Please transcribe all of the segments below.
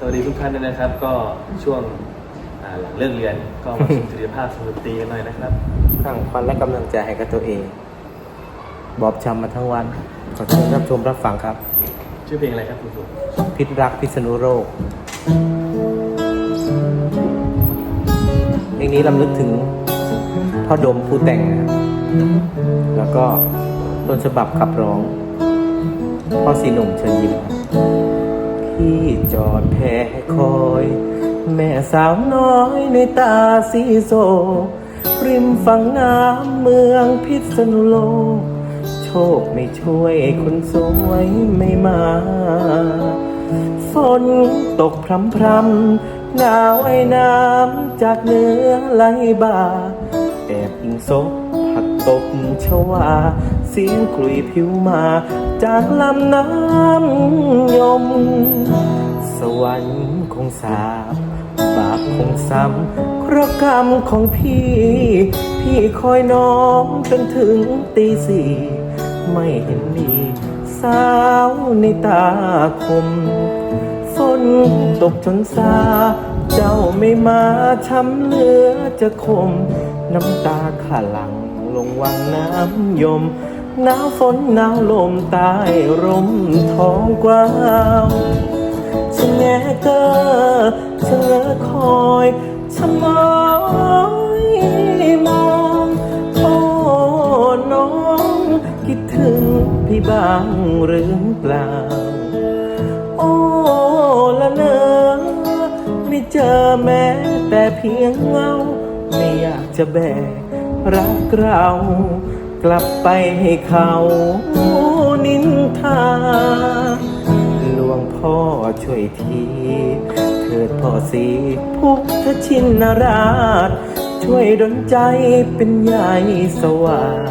สวัสดีทุกท่านด้วยนะครับ ก็ช่วงอ่าหลังเลิกเรียนก็มาสุนทรียภาพสนุกตีกันหน่อยนะครับ สร้างขวัญและกำลังใจให้กับตัวเอง บอบช้ำมาทั้งวัน ขอเชิญรับชมรับฟังครับ ชื่อเพลงอะไรครับคุณครู พิษรักพิษณุโรคเพลงนี้ลำลึกถึงพ่อดมผู้แต่งนะครับแล้วก็ต้นฉบับขับร้อง พ่อสีหนุ่มเชิญยิ้มครับ พี่จอดแพ้คอย แม่สาวน้อยในตาสีโซ ริมฝั่งน้ำเมืองพิษณุโลก โชคไม่ช่วยคนสวยไม่มา ฝนตกพรำพรำหนาวไอ้น้ำจากเหนือไหลบ่าแอบอิงศพผักตบชวา สียงคลุยผิวมา จากลำน้ำยม สวรรค์คงสาบบาปคงซ้ำเพราะกรรมของพี่ พี่คอยน้องจนถึงตีสี่ไม่เห็นมีสาวในตาคมฝนตกจนซา เจ้าไม่มาช้ำเหลือจะคม น้ำตาขาหลังลงวังน้ำยม หนาวฝนหนาวลมตายร่มท้องกว้างฉันแงเกอฉันเงอคอยฉันมอยมองโอ้น้องคิดถึงพี่บ้างหรือเปล่า โอ้ละเนอไม่เจอแม้แต่เพียงเงา ไม่อยากจะแบกรักเรา กลับไปให้เขานินทา หลวงพ่อช่วยที เถิดพ่อสีพุทธชินราช ช่วยดลใจเป็นใหญ่สว่าง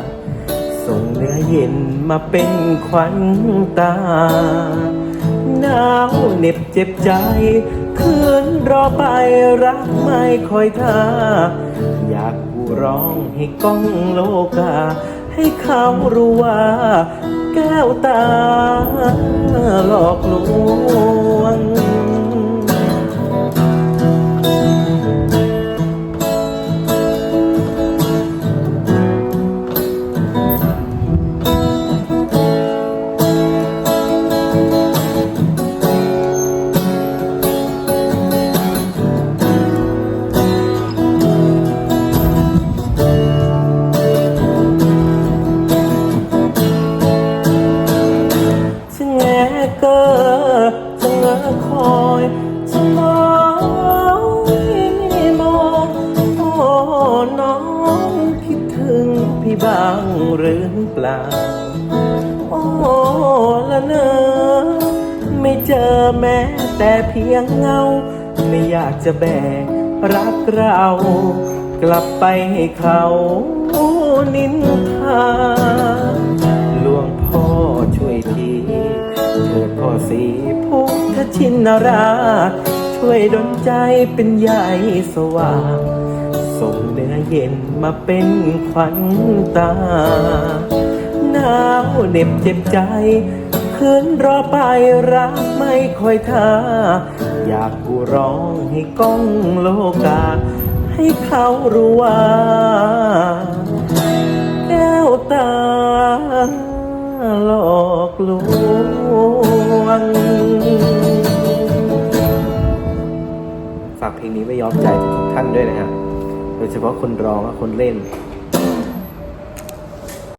ส่งเนื้อเย็นมาเป็นขวัญตา หนาวเหน็บเจ็บใจ คืนรอไปรักไม่คอยท่าอยากกูร้องให้ก้องโลกา ให้เขารู้ว่า แก้วตาหลอก บ้างหรือเปล่า โอ้ละเนอไม่เจอแม้แต่เพียงเงา ไม่อยากจะแบกรักเรา กลับไปให้เขานินทาหลวงพ่อช่วยทีเถิดพ่อสีพุทธชินราชช่วยดลใจเป็นใหญ่สว่าง ส่งเนื้อเย็นมาเป็นขวัญตา หนาวเหน็บเจ็บใจคืนรอไปรักไม่ค่อยท่า อยากกูร้องให้ก้องโลกา ให้เขารู้ว่าแก้วตาหลอกลวงฝากเพลงนี้ไว้ย้อมใจทุกท่านด้วยนะฮะ โดยเฉพาะคนร้องและคนเล่น